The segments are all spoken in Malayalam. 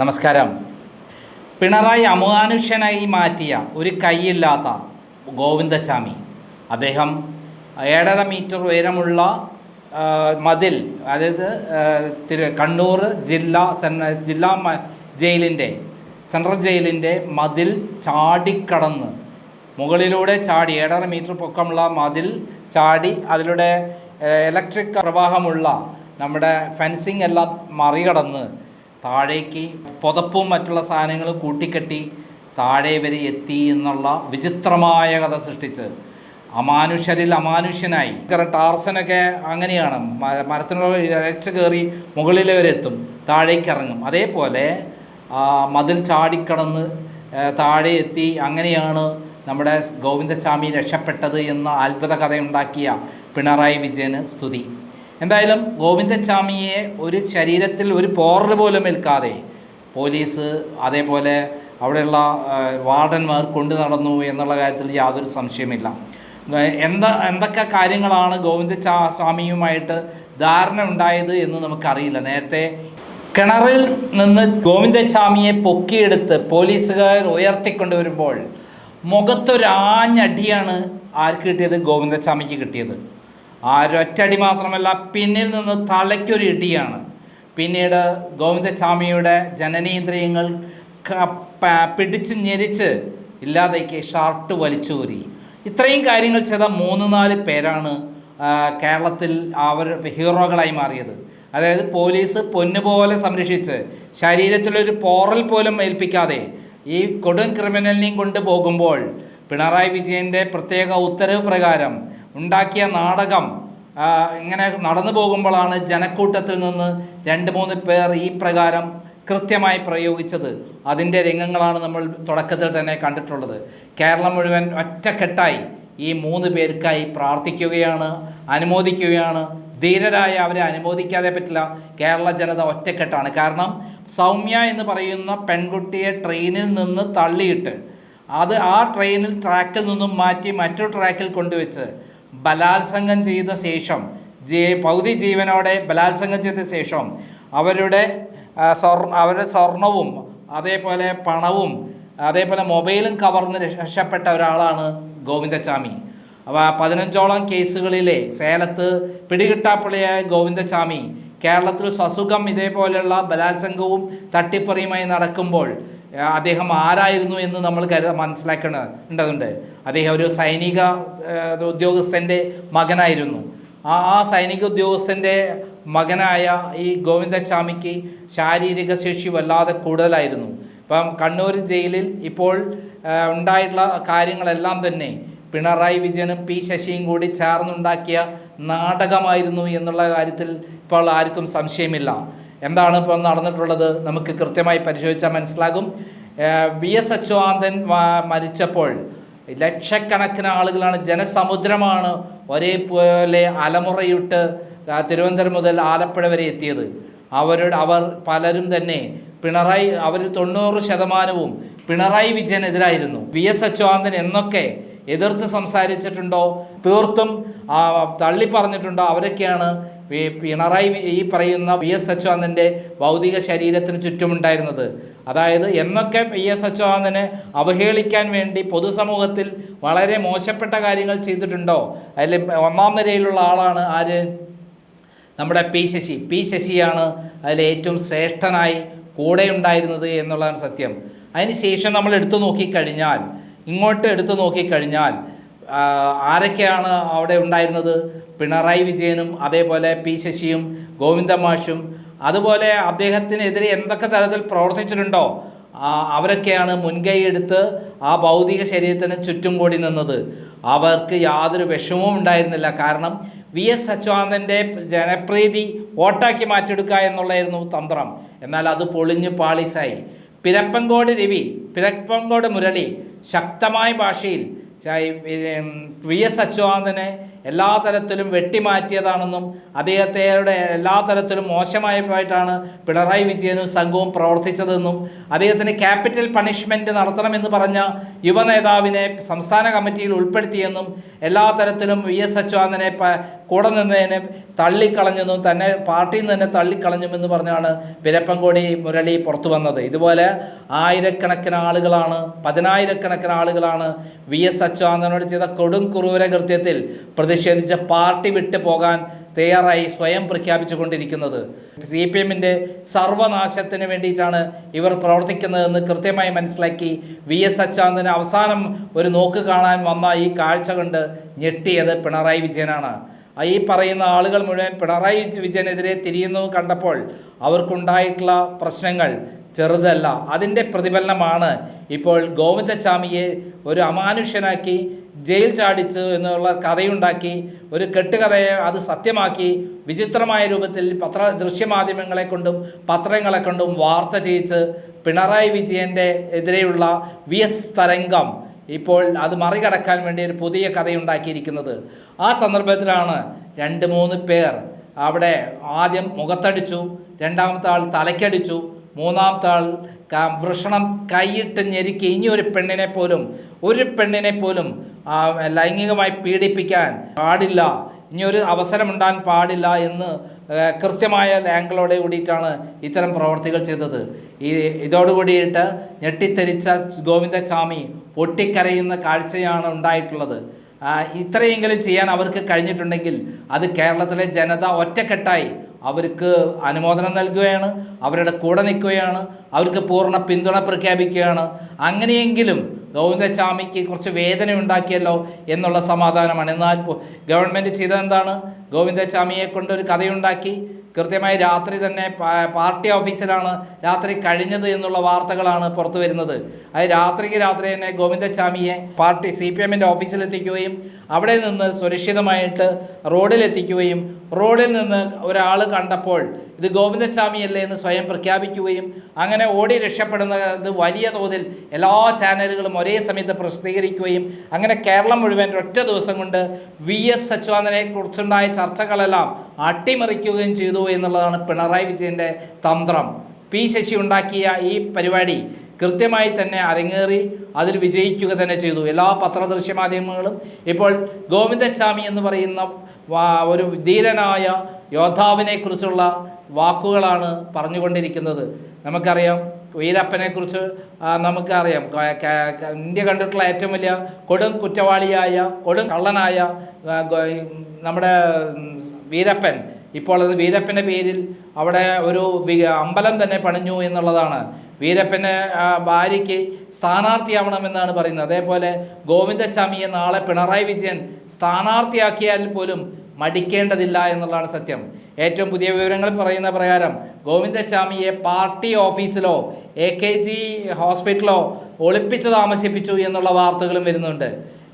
നമസ്കാരം. പിണറായി അമാനുഷ്യനായി മാറ്റിയ ഒരു കൈയില്ലാത്ത ഗോവിന്ദച്ചാമി അദ്ദേഹം ഏഴര മീറ്റർ ഉയരമുള്ള മതിൽ അതായത് തിരു കണ്ണൂർ ജില്ലാ ജില്ലാ ജയിലിന്റെ സെൻട്രൽ ജയിലിന്റെ മതിൽ ചാടിക്കടന്ന് മുകളിലൂടെ ചാടി ഏഴര മീറ്റർ പൊക്കമുള്ള മതിൽ ചാടി അതിലൂടെ ഇലക്ട്രിക് പ്രവാഹമുള്ള നമ്മുടെ ഫെൻസിങ് എല്ലാം മറികടന്ന് താഴേക്ക് പുതപ്പും മറ്റുള്ള സാധനങ്ങളും കൂട്ടിക്കെട്ടി താഴെ വരെ എത്തി എന്നുള്ള വിചിത്രമായ കഥ സൃഷ്ടിച്ച്. അമാനുഷ്യരിൽ അമാനുഷ്യനായി. കാരണം ടാർസനൊക്കെ അങ്ങനെയാണ്. മരത്തിനുള്ള ഇഴച്ച് കയറി മുകളിലെ വരെ എത്തും. താഴേക്ക് ഇറങ്ങും. അതേപോലെ മതിൽ ചാടിക്കടന്ന് താഴെ എത്തി അങ്ങനെയാണ് നമ്മുടെ ഗോവിന്ദസ്വാമി രക്ഷപ്പെട്ടത് എന്ന അത്ഭുത കഥയുണ്ടാക്കിയ പിണറായി വിജയന് സ്തുതി. എന്തായാലും ഗോവിന്ദച്ചാമിയെ ഒരു ശരീരത്തിൽ ഒരു പോറൽ പോലും ഏൽക്കാതെ പോലീസ് അതേപോലെ അവിടെയുള്ള വാർഡന്മാർ കൊണ്ടു നടന്നു എന്നുള്ള കാര്യത്തിൽ യാതൊരു സംശയമില്ല എന്താ എന്തൊക്കെ കാര്യങ്ങളാണ് ഗോവിന്ദ സ്വാമിയുമായിട്ട് ധാരണ ഉണ്ടായത് എന്ന് നമുക്കറിയില്ല. നേരത്തെ കിണറിൽ നിന്ന് ഗോവിന്ദസ്വാമിയെ പൊക്കിയെടുത്ത് പോലീസുകാർ ഉയർത്തിക്കൊണ്ടുവരുമ്പോൾ മുഖത്തൊരാഞ്ഞടിയാണ് ആർക്ക് കിട്ടിയത്? ഗോവിന്ദസ്വാമിക്ക് കിട്ടിയത്. ആ ഒരൊറ്റടി മാത്രമല്ല പിന്നിൽ നിന്ന് തലയ്ക്കൊരു ഇടിയാണ്. പിന്നീട് ഗോവിന്ദസ്വാമിയുടെ ജനനേന്ദ്രിയങ്ങൾ പിടിച്ച് ഞെരിച്ച് ഇല്ലാതേക്ക് ഷർട്ട് വലിച്ചൂരി. ഇത്രയും കാര്യങ്ങൾ ചെയ്ത മൂന്ന് നാല് പേരാണ് കേരളത്തിൽ അവർ ഹീറോകളായി മാറിയത്. അതായത് പോലീസ് പൊന്നുപോലെ സംരക്ഷിച്ച് ശരീരത്തിലൊരു പോറൽ പോലും ഏൽപ്പിക്കാതെ ഈ കൊടും ക്രിമിനലിനെയും കൊണ്ടുപോകുമ്പോൾ പിണറായി വിജയന്റെ പ്രത്യേക ഉത്തരവ് പ്രകാരം ഉണ്ടാക്കിയ നാടകം ഇങ്ങനെ നടന്നു പോകുമ്പോഴാണ് ജനക്കൂട്ടത്തിൽ നിന്ന് രണ്ട് മൂന്ന് പേർ ഈ പ്രകാരം കൃത്യമായി പ്രയോഗിച്ചത്. അതിന്റെ രംഗങ്ങളാണ് നമ്മൾ തുടക്കത്തിൽ തന്നെ കണ്ടിട്ടുള്ളത്. കേരളം മുഴുവൻ ഒറ്റക്കെട്ടായി ഈ മൂന്ന് പേർക്കായി പ്രാർത്ഥിക്കുകയാണ് അനുമോദിക്കുകയാണ്. ധീരരായ അവരെ അനുമോദിക്കാതെ പറ്റില്ല. കേരള ജനത ഒറ്റക്കെട്ടാണ്. കാരണം സൗമ്യ എന്ന് പറയുന്ന പെൺകുട്ടിയെ ട്രെയിനിൽ നിന്ന് തള്ളിയിട്ട് അത് ആ ട്രെയിനിൽ ട്രാക്കിൽ നിന്നും മാറ്റി മറ്റൊരു ട്രാക്കിൽ കൊണ്ടുവച്ച് ബലാത്സംഗം ചെയ്ത ശേഷം ജീ പൗതി ജീവനോടെ ബലാത്സംഗം ചെയ്ത ശേഷം അവരുടെ സ്വർണ അവരുടെ സ്വർണവും അതേപോലെ പണവും അതേപോലെ മൊബൈലും കവർന്ന് രക്ഷപ്പെട്ട ഒരാളാണ് ഗോവിന്ദച്ചാമി. അപ്പോൾ പതിനഞ്ചോളം കേസുകളിലെ സേലത്ത് പിടികിട്ടാപ്പുള്ളിയായ ഗോവിന്ദച്ചാമി കേരളത്തിൽ സ്വസുഖം ഇതേപോലെയുള്ള ബലാത്സംഗവും തട്ടിപ്പറിയുമായി നടക്കുമ്പോൾ അദ്ദേഹം ആരായിരുന്നു എന്ന് നമ്മൾ കരുത മനസ്സിലാക്കേണ്ടതുണ്ട്. അദ്ദേഹം ഒരു സൈനിക ഉദ്യോഗസ്ഥന്റെ മകനായിരുന്നു. ആ ആ സൈനിക ഉദ്യോഗസ്ഥന്റെ മകനായ ഈ ഗോവിന്ദസ്വാമിക്ക് ശാരീരിക ശേഷി വല്ലാതെ കൂടുതലായിരുന്നു. ഇപ്പം കണ്ണൂർ ജയിലിൽ ഇപ്പോൾ ഉണ്ടായിട്ടുള്ള കാര്യങ്ങളെല്ലാം തന്നെ പിണറായി വിജയനും പി ശശിയും കൂടി ചേർന്നുണ്ടാക്കിയ നാടകമായിരുന്നു എന്നുള്ള കാര്യത്തിൽ ഇപ്പോൾ ആർക്കും സംശയമില്ല. എന്താണ് ഇപ്പോൾ നടന്നിട്ടുള്ളത്? നമുക്ക് കൃത്യമായി പരിശോധിച്ചാൽ മനസ്സിലാകും. വി എസ് അച്യുതാനന്ദൻ മരിച്ചപ്പോൾ ലക്ഷക്കണക്കിന് ആളുകളാണ് ജനസമുദ്രമാണ് ഒരേപോലെ അലമുറയിട്ട് തിരുവനന്തപുരം മുതൽ ആലപ്പുഴ വരെ എത്തിയത്. അവരുടെ അവർ പലരും തന്നെ പിണറായി അവർ തൊണ്ണൂറ് ശതമാനവും പിണറായി വിജയനെതിരായിരുന്നു. വി എസ് അച്യുതാനന്ദൻ എന്നൊക്കെ എതിർത്ത് സംസാരിച്ചിട്ടുണ്ടോ? തീർത്തും തള്ളി പറഞ്ഞിട്ടുണ്ടോ? അവരൊക്കെയാണ് പിണറായി ഈ പറയുന്ന വി എസ് അച്യുതാനന്ദന്റെ ഭൗതിക ശരീരത്തിന് ചുറ്റുമുണ്ടായിരുന്നത്. അതായത് എന്നൊക്കെ വി എസ് അച്യുതാനന്ദനെ അവഹേളിക്കാൻ വേണ്ടി പൊതുസമൂഹത്തിൽ വളരെ മോശപ്പെട്ട കാര്യങ്ങൾ ചെയ്തിട്ടുണ്ടോ? അതിൽ ഒന്നാം നിരയിലുള്ള ആളാണ് ആര്? നമ്മുടെ പി ശശി. പി ശശിയാണ് അതിൽ ഏറ്റവും ശ്രേഷ്ഠനായി കൂടെ ഉണ്ടായിരുന്നത് എന്നുള്ളതാണ് സത്യം. അതിന് ശേഷം നമ്മൾ എടുത്തു നോക്കിക്കഴിഞ്ഞാൽ ഇങ്ങോട്ട് എടുത്തു നോക്കിക്കഴിഞ്ഞാൽ ആരൊക്കെയാണ് അവിടെ ഉണ്ടായിരുന്നത്? പിണറായി വിജയനും അതേപോലെ പി ശശിയും ഗോവിന്ദമാഷും. അതുപോലെ അദ്ദേഹത്തിനെതിരെ എന്തൊക്കെ തരത്തിൽ പ്രവർത്തിച്ചിട്ടുണ്ടോ? അവരൊക്കെയാണ് മുൻകൈ എടുത്ത് ആ ഭൗതിക ശരീരത്തിന് ചുറ്റും കൂടി നിന്നത്. അവർക്ക് യാതൊരു വിഷമവും ഉണ്ടായിരുന്നില്ല. കാരണം വി എസ് അച്യുതാനന്ദന്റെ ജനപ്രീതി വോട്ടാക്കി മാറ്റിയെടുക്കുക എന്നുള്ളതായിരുന്നു തന്ത്രം. എന്നാൽ അത് പൊളിഞ്ഞ് പാളീസായി. പിരപ്പങ്കോട് രവി പിരപ്പങ്കോട് മുരളി ശക്തമായ ഭാഷയിൽ വി എസ് അച്യുതാനന്ദനെ എല്ലാ തരത്തിലും വെട്ടിമാറ്റിയതാണെന്നും അദ്ദേഹത്തെ എല്ലാ തരത്തിലും മോശമായിട്ടാണ് പിണറായി വിജയനും സംഘവും പ്രവർത്തിച്ചതെന്നും അദ്ദേഹത്തിന് ക്യാപിറ്റൽ പണിഷ്മെന്റ് നടത്തണമെന്ന് പറഞ്ഞ യുവനേതാവിനെ സംസ്ഥാന കമ്മിറ്റിയിൽ ഉൾപ്പെടുത്തിയെന്നും എല്ലാ തരത്തിലും വി എസ് അച്യുതാനന്ദനെ കൂടെ നിന്നതിനെ തള്ളിക്കളഞ്ഞെന്നും തന്നെ പാർട്ടിയിൽ നിന്ന് തന്നെ തള്ളിക്കളഞ്ഞുമെന്ന് പറഞ്ഞാണ് പിരപ്പൻകോടി മുരളി പുറത്തു വന്നത്. ഇതുപോലെ ആയിരക്കണക്കിന് ആളുകളാണ് പതിനായിരക്കണക്കിന് ആളുകളാണ് വി എസ് അച്യുതാനന്ദനോട് ചെയ്ത കൊടും ക്രൂര കൃത്യത്തിൽ പ്രതിഷേധിച്ച് പാർട്ടി വിട്ടു പോകാൻ തയ്യാറായി സ്വയം പ്രഖ്യാപിച്ചു കൊണ്ടിരിക്കുന്നത് സി പി എമ്മിന്റെ സർവനാശത്തിന് വേണ്ടിയിട്ടാണ് ഇവർ പ്രവർത്തിക്കുന്നതെന്ന് കൃത്യമായി മനസ്സിലാക്കി വി എസ് അച്യുതാനന്ദന് അവസാനം ഒരു നോക്ക് കാണാൻ വന്ന ഈ കാഴ്ച കണ്ട് ഞെട്ടിയത് പിണറായി വിജയനാണ്. ഈ പറയുന്ന ആളുകൾ മുഴുവൻ പിണറായി വിജയനെതിരെ തിരിയുന്നു കണ്ടപ്പോൾ അവർക്കുണ്ടായിട്ടുള്ള പ്രശ്നങ്ങൾ ചെറുതല്ല. അതിന്റെ പ്രതിഫലനമാണ് ഇപ്പോൾ ഗോവിന്ദച്ചാമിയെ ഒരു അമാനുഷ്യനാക്കി ജയിൽ ചാടിച്ചു എന്നുള്ള കഥയുണ്ടാക്കി ഒരു കെട്ടുകഥയെ അത് സത്യമാക്കി വിചിത്രമായ രൂപത്തിൽ പത്ര ദൃശ്യമാധ്യമങ്ങളെ കൊണ്ടും പത്രങ്ങളെ കൊണ്ടും വാർത്ത ചെയ്യിച്ച് പിണറായി വിജയന്റെ എതിരെയുള്ള വി എസ് തരംഗം ഇപ്പോൾ അത് മറികടക്കാൻ വേണ്ടി ഒരു പുതിയ കഥയുണ്ടാക്കിയിരിക്കുന്നത്. ആ സന്ദർഭത്തിലാണ് രണ്ട് മൂന്ന് പേർ അവിടെ ആദ്യം മുഖത്തടിച്ചു രണ്ടാമത്തെ ആൾ തലയ്ക്കടിച്ചു മൂന്നാമത്തെ ആൾ വൃഷണം കൈയിട്ട് ഞെരുക്കി. ഇനി ഒരു പെണ്ണിനെ പോലും ഒരു പെണ്ണിനെ പോലും ലൈംഗികമായി പീഡിപ്പിക്കാൻ പാടില്ല. ഇനി ഒരു അവസരം ഉണ്ടാകാൻ പാടില്ല എന്ന് കൃത്യമായ ആംഗിളോടെ കൂടിയിട്ടാണ് ഇത്തരം പ്രവർത്തികൾ ചെയ്തത്. ഈ ഇതോടുകൂടിയിട്ട് ഞെട്ടിത്തെരിച്ച ഗോവിന്ദസ്വാമി പൊട്ടിക്കരയുന്ന കാഴ്ചയാണ് ഉണ്ടായിട്ടുള്ളത്. ഇത്രയെങ്കിലും ചെയ്യാൻ അവർക്ക് കഴിഞ്ഞിട്ടുണ്ടെങ്കിൽ അത് കേരളത്തിലെ ജനത ഒറ്റക്കെട്ടായി അവർക്ക് അനുമോദനം നൽകുകയാണ് അവരുടെ കൂടെ നിൽക്കുകയാണ് അവർക്ക് പൂർണ പിന്തുണ പ്രഖ്യാപിക്കുകയാണ്. അങ്ങനെയെങ്കിലും ഗോവിന്ദസ്വാമിക്ക് കുറച്ച് വേദന ഉണ്ടാക്കിയല്ലോ എന്നുള്ള സമാധാനമാണ്. എന്നാൽ ഗവൺമെന്റ് ചെയ്തതെന്താണ്? ഗോവിന്ദസ്വാമിയെ കൊണ്ട് ഒരു കഥയുണ്ടാക്കി. കൃത്യമായി രാത്രി തന്നെ പാർട്ടി ഓഫീസിലാണ് രാത്രി കഴിഞ്ഞത് എന്നുള്ള വാർത്തകളാണ് പുറത്തു വരുന്നത്. അത് രാത്രിക്ക് രാത്രി തന്നെ ഗോവിന്ദസ്വാമിയെ പാർട്ടി സി പി എമ്മിന്റെ ഓഫീസിലെത്തിക്കുകയും അവിടെ നിന്ന് സുരക്ഷിതമായിട്ട് റോഡിലെത്തിക്കുകയും റോഡിൽ നിന്ന് ഒരാൾ കണ്ടപ്പോൾ ഇത് ഗോവിന്ദസ്വാമിയല്ലേ എന്ന് സ്വയം പ്രഖ്യാപിക്കുകയും അങ്ങനെ ഓടി രക്ഷപ്പെടുന്നത് വലിയ തോതിൽ എല്ലാ ചാനലുകളും ഒരേ സമയത്ത് പ്രസിദ്ധീകരിക്കുകയും അങ്ങനെ കേരളം മുഴുവൻ ഒറ്റ ദിവസം കൊണ്ട് വി എസ് സച്ചുവാനെ കുറിച്ചുണ്ടായ ചർച്ചകളെല്ലാം അട്ടിമറിക്കുകയും ചെയ്തു എന്നുള്ളതാണ് പിണറായി വിജയന്റെ തന്ത്രം. പി ശശി ഉണ്ടാക്കിയ ഈ പരിപാടി കൃത്യമായി തന്നെ അരങ്ങേറി അതിൽ വിജയിക്കുക തന്നെ ചെയ്തു. എല്ലാ പത്രദൃശ്യ മാധ്യമങ്ങളും ഇപ്പോൾ ഗോവിന്ദസ്വാമി എന്ന് പറയുന്ന ഒരു ധീരനായ യോദ്ധാവിനെക്കുറിച്ചുള്ള വാക്കുകളാണ് പറഞ്ഞുകൊണ്ടിരിക്കുന്നത്. നമുക്കറിയാം വീരപ്പനെ കുറിച്ച് നമുക്കറിയാം. ഇന്ത്യ കണ്ടിട്ടുള്ള ഏറ്റവും വലിയ കൊടും കുറ്റവാളിയായ കൊടും കള്ളനായ നമ്മുടെ വീരപ്പൻ. ഇപ്പോൾ അത് വീരപ്പന്റെ പേരിൽ അവിടെ ഒരു അമ്പലം തന്നെ പണിഞ്ഞു എന്നുള്ളതാണ്. വീരപ്പന്റെ ഭാര്യയ്ക്ക് സ്ഥാനാർത്ഥിയാവണമെന്നാണ് പറയുന്നത്. അതേപോലെ ഗോവിന്ദസ്വാമിയെ നാളെ പിണറായി വിജയൻ സ്ഥാനാർത്ഥിയാക്കിയാൽ പോലും മടിക്കേണ്ടതില്ല എന്നുള്ളതാണ് സത്യം. ഏറ്റവും പുതിയ വിവരങ്ങൾ പറയുന്ന പ്രകാരം ഗോവിന്ദസ്വാമിയെ പാർട്ടി ഓഫീസിലോ എ കെ ജി ഹോസ്പിറ്റലോ ഒളിപ്പിച്ചു താമസിപ്പിച്ചു എന്നുള്ള വാർത്തകളും വരുന്നുണ്ട്.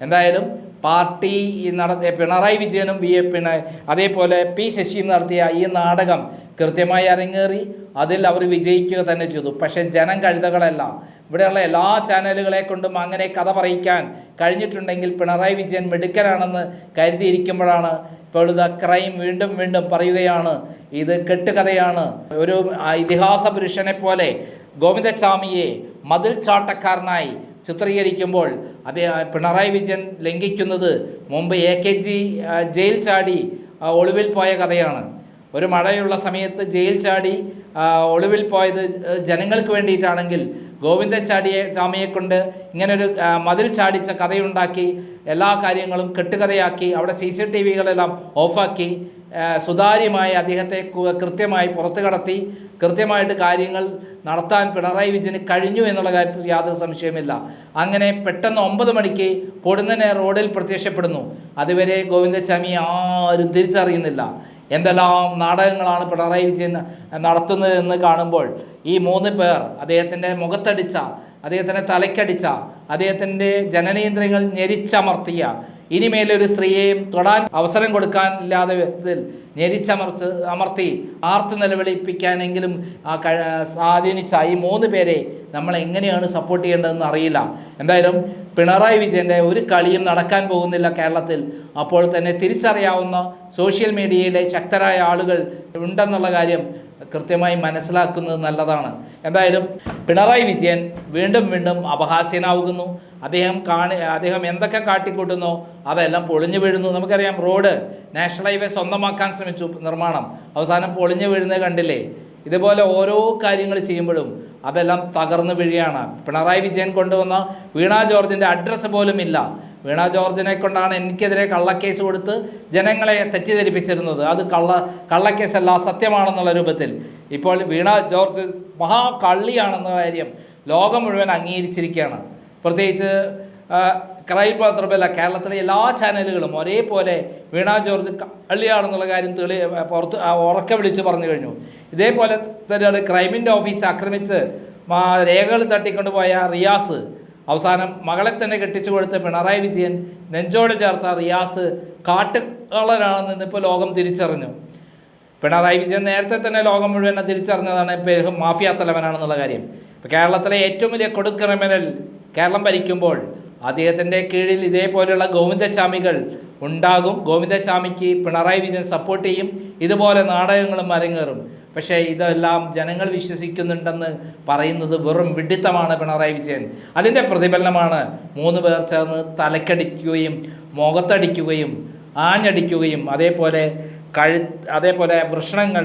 എന്തായാലും പാർട്ടി ഈ നടത്തിയ പിണറായി വിജയനും വി എ പിണ അതേപോലെ പി ശശിയും നടത്തിയ ഈ നാടകം കൃത്യമായി അരങ്ങേറി. അതിൽ അവർ വിജയിക്കുക തന്നെ ചെയ്തു. പക്ഷേ ജനം കഴുതകളല്ല. ഇവിടെയുള്ള എല്ലാ ചാനലുകളെ കൊണ്ടും അങ്ങനെ കഥ പറയിക്കാൻ കഴിഞ്ഞിട്ടുണ്ടെങ്കിൽ പിണറായി വിജയൻ മിടുക്കനാണെന്ന് കരുതിയിരിക്കുമ്പോഴാണ് ഇപ്പോൾ ഇത് ക്രൈം വീണ്ടും വീണ്ടും പറയുകയാണ്. ഇത് കെട്ടുകഥയാണ്. ഒരു ഇതിഹാസ പുരുഷനെ പോലെ ഗോവിന്ദസ്വാമിയെ മതിൽ ചാട്ടക്കാരനായി ചിത്രീകരിക്കുമ്പോൾ അദ്ദേഹം പിണറായി വിജയൻ ലംഘിക്കുന്നത് മുമ്പ് എ കെ ജി ജയിൽ ചാടി ഒളിവിൽ പോയ കഥയാണ്. ഒരു മഴയുള്ള സമയത്ത് ജയിൽ ചാടി ഒളിവിൽ പോയത് ജനങ്ങൾക്ക് വേണ്ടിയിട്ടാണെങ്കിൽ ഗോവിന്ദ ചാടിയെ ചാമിയെ കൊണ്ട് ഇങ്ങനൊരു മതിൽ ചാടിച്ച കഥയുണ്ടാക്കി എല്ലാ കാര്യങ്ങളും കെട്ടുകഥയാക്കി അവിടെ സി സി ടി വികളെല്ലാം ഓഫാക്കി സുതാര്യമായി അദ്ദേഹത്തെ കൃത്യമായി പുറത്തു കടത്തി കൃത്യമായിട്ട് കാര്യങ്ങൾ നടത്താൻ പിണറായി വിജയന് കഴിഞ്ഞു എന്നുള്ള കാര്യത്തിൽ യാതൊരു സംശയമില്ല അങ്ങനെ പെട്ടെന്ന് ഒമ്പത് മണിക്ക് പൊടുന്നനെ റോഡിൽ പ്രത്യക്ഷപ്പെടുന്നു. അതുവരെ ഗോവിന്ദസ്വാമി ആരും തിരിച്ചറിയുന്നില്ല. എന്തെല്ലാം നാടകങ്ങളാണ് പിണറായി വിജയൻ നടത്തുന്നത് എന്ന് കാണുമ്പോൾ ഈ മൂന്ന് പേർ അദ്ദേഹത്തിന്റെ മുഖത്തടിച്ച അദ്ദേഹത്തിന്റെ തലയ്ക്കടിച്ച അദ്ദേഹത്തിന്റെ ജനനേന്ദ്രിയങ്ങൾ ഞെരിച്ചമർത്തിയ ഇനിമേലൊരു സ്ത്രീയെയും തൊടാൻ അവസരം കൊടുക്കാനില്ലാതെ വിധത്തിൽ ഞെരിച്ചമർച്ച് അമർത്തി ആർത്ത് നിലവിളിപ്പിക്കാനെങ്കിലും സ്വാധീനിച്ച ഈ മൂന്ന് പേരെ നമ്മൾ എങ്ങനെയാണ് സപ്പോർട്ട് ചെയ്യേണ്ടതെന്ന് അറിയില്ല. എന്തായാലും പിണറായി വിജയന്റെ ഒരു കളിയും നടക്കാൻ പോകുന്നില്ല കേരളത്തിൽ. അപ്പോൾ തന്നെ തിരിച്ചറിയാവുന്ന സോഷ്യൽ മീഡിയയിലെ ശക്തരായ ആളുകൾ ഉണ്ടെന്നുള്ള കാര്യം കൃത്യമായി മനസ്സിലാക്കുന്നത് നല്ലതാണ്. എന്തായാലും പിണറായി വിജയൻ വീണ്ടും വീണ്ടും അപഹാസ്യനാവുന്നു. അദ്ദേഹം കാണി അദ്ദേഹം എന്തൊക്കെ കാട്ടിക്കൂട്ടുന്നു? അതെല്ലാം പൊളിഞ്ഞു വീഴുന്നു. നമുക്കറിയാം റോഡ് നാഷണൽ ഹൈവേ സ്വന്തമാക്കാൻ ശ്രമിച്ചു നിർമ്മാണം. അവസാനം പൊളിഞ്ഞു വീഴുന്നത് കണ്ടില്ലേ? ഇതുപോലെ ഓരോ കാര്യങ്ങൾ ചെയ്യുമ്പോഴും അതെല്ലാം തകർന്നു വീഴുകയാണ്. പിണറായി വിജയൻ കൊണ്ടുവന്ന വീണ ജോർജിന്റെ അഡ്രസ്സ് പോലും ഇല്ല. വീണ ജോർജിനെ കൊണ്ടാണ് എനിക്കെതിരെ കള്ളക്കേസ് കൊടുത്ത് ജനങ്ങളെ തെറ്റിദ്ധരിപ്പിച്ചിരുന്നത്. അത് കള്ള കള്ളക്കേസല്ല സത്യമാണെന്നുള്ള രൂപത്തിൽ. ഇപ്പോൾ വീണ ജോർജ് മഹാ കള്ളിയാണെന്ന കാര്യം ലോകം മുഴുവൻ അംഗീകരിച്ചിരിക്കുകയാണ്. പ്രത്യേകിച്ച് ക്രൈം മാത്രമല്ല കേരളത്തിലെ എല്ലാ ചാനലുകളും ഒരേപോലെ വീണാ ജോർജ് കള്ളിയാണെന്നുള്ള കാര്യം തെളി പുറത്ത് ഉറക്കെ വിളിച്ച് പറഞ്ഞു കഴിഞ്ഞു. ഇതേപോലെ തന്നെയാണ് ക്രൈമിന്റെ ഓഫീസ് ആക്രമിച്ച് രേഖകൾ തട്ടിക്കൊണ്ടുപോയ റിയാസ് അവസാനം മകളെ തന്നെ കെട്ടിച്ചു കൊടുത്ത പിണറായി വിജയൻ നെഞ്ചോട് ചേർത്ത റിയാസ് കാട്ടുകളനാണെന്ന് ഇന്നിപ്പോൾ ലോകം തിരിച്ചറിഞ്ഞു. പിണറായി വിജയൻ നേരത്തെ തന്നെ ലോകം മുഴുവൻ തിരിച്ചറിഞ്ഞതാണ് ഇദ്ദേഹം മാഫിയ തലവനാണെന്നുള്ള കാര്യം. ഇപ്പോൾ കേരളത്തിലെ ഏറ്റവും വലിയ കൊടുക്രിമിനൽ കേരളം ഭരിക്കുമ്പോൾ അദ്ദേഹത്തിന്റെ കീഴിൽ ഇതേപോലെയുള്ള ഗോവിന്ദച്ചാമികൾ ഉണ്ടാകും. ഗോവിന്ദച്ചാമിക്ക് പിണറായി വിജയൻ സപ്പോർട്ട് ചെയ്യും. ഇതുപോലെ നാടകങ്ങളും അരങ്ങേറും. പക്ഷേ ഇതെല്ലാം ജനങ്ങൾ വിശ്വസിക്കുന്നുണ്ടെന്ന് പറയുന്നത് വെറും വിഡിത്തമാണ് പിണറായി വിജയൻ. അതിന്റെ പ്രതിഫലനമാണ് മൂന്ന് പേർ ചേർന്ന് തലക്കടിക്കുകയും മുഖത്തടിക്കുകയും ആഞ്ഞടിക്കുകയും അതേപോലെ കഴു അതേപോലെ വൃഷണങ്ങൾ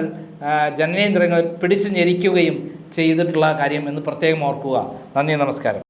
ജനനേന്ദ്രങ്ങൾ പിടിച്ചു ഞെരിക്കുകയും ചെയ്തിട്ടുള്ള കാര്യം എന്ന് പ്രത്യേകം ഓർക്കുക. നന്ദി നമസ്കാരം.